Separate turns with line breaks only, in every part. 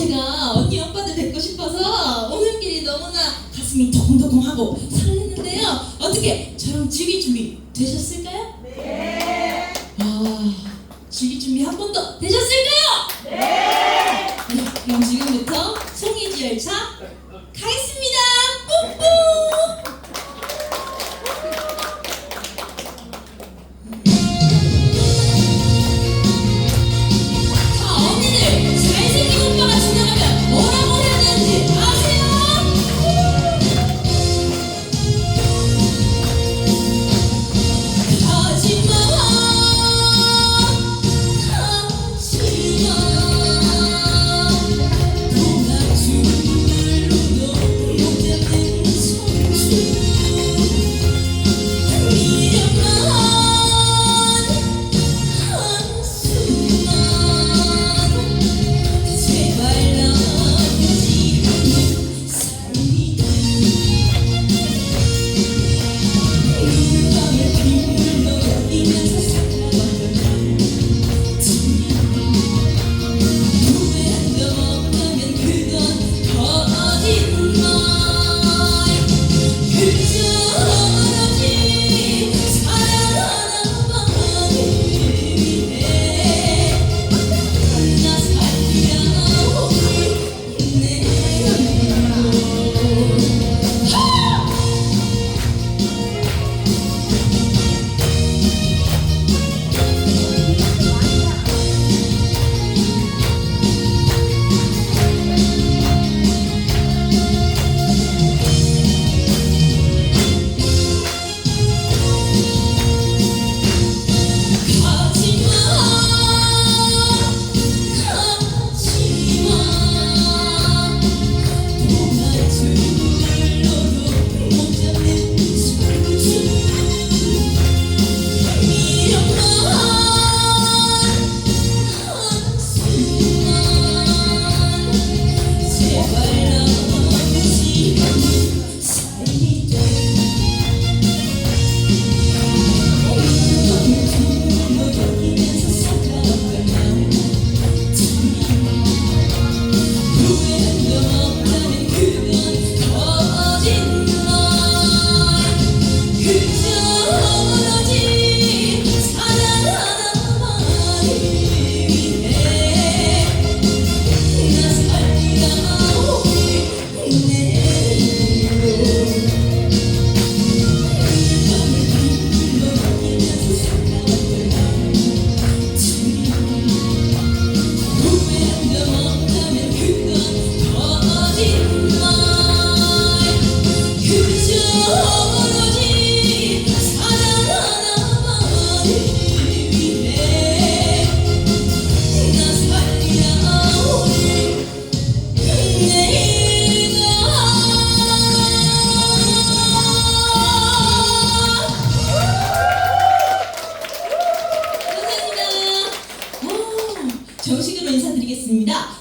제가 언니 오빠들 뵙고 싶어서 오는 길이 너무나 가슴이 도콩도콩하고 설레는데요. 어떻게 저랑 즐길 준비 되셨을까요?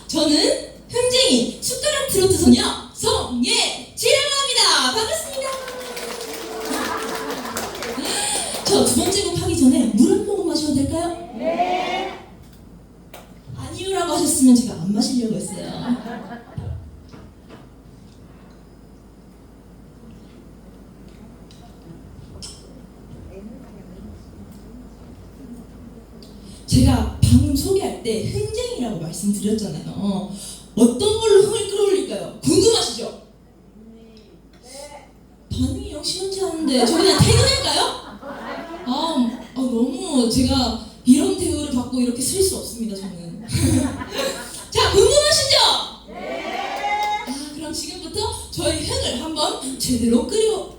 저는 흥쟁이 숟가락 트로트 소녀 송예지라고 합니다. 반갑습니다. 저 두 번째 곡 하기 전에 물 한 모금 마셔도 될까요? 네. 아니요라고 하셨으면 제가 안 마시려고 했어요. 제가 방금 소개할 때 말씀드렸잖아요. 어떤 걸로 흥을 끌어올릴까요? 궁금하시죠? 반응이 영 시원치 않은데 저 그냥 퇴근할까요? 아, 아 너무 제가 이런 대우를 받고 이렇게 쓸 수 없습니다 저는. 자 궁금하시죠? 아 그럼 지금부터 저희 흥을 한번 제대로 끌어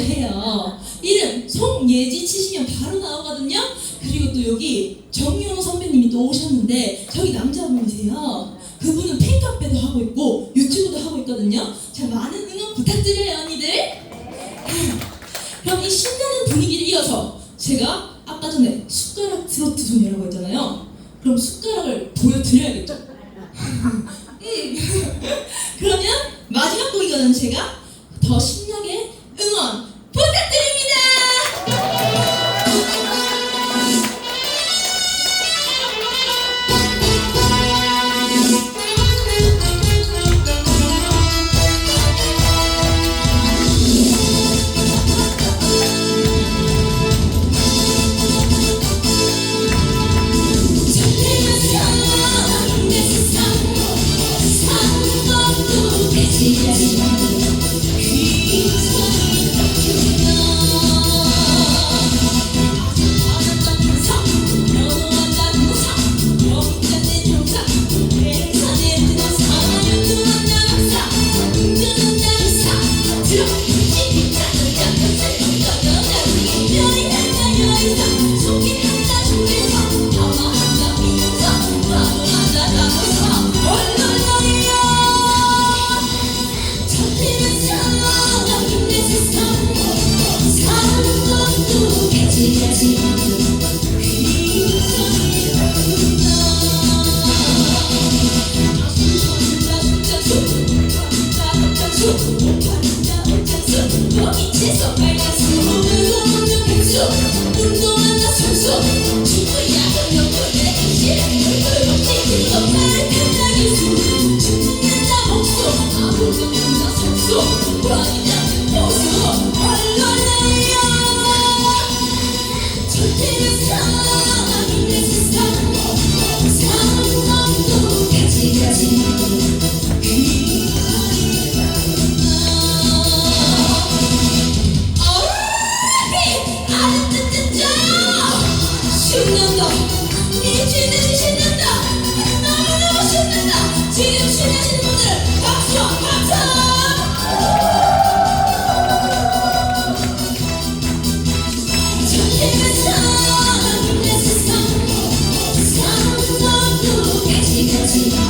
해요. 이름 송예지 치시면 바로 나오거든요. 그리고 또 여기 정윤호 선배님이 또 오셨는데 저기 남자분이세요. 그분은 팬카페도 하고 있고 유튜브도 하고 있거든요. 자, 많은 응원 부탁드려요, 언니들. 그럼 이 신나는 분위기를 이어서 제가 아까 전에 숟가락 트로트 소녀라고 했잖아요. 그럼 숟가락을 보여드려야겠죠? 음. 그러면 마지막 곡이거든 제가 더 신 미치듯이 신난다 너무너무 신난다 지금 신나시는 분들 박수 박수 절대는 사랑이 내 세상 사는 것도 가지 가지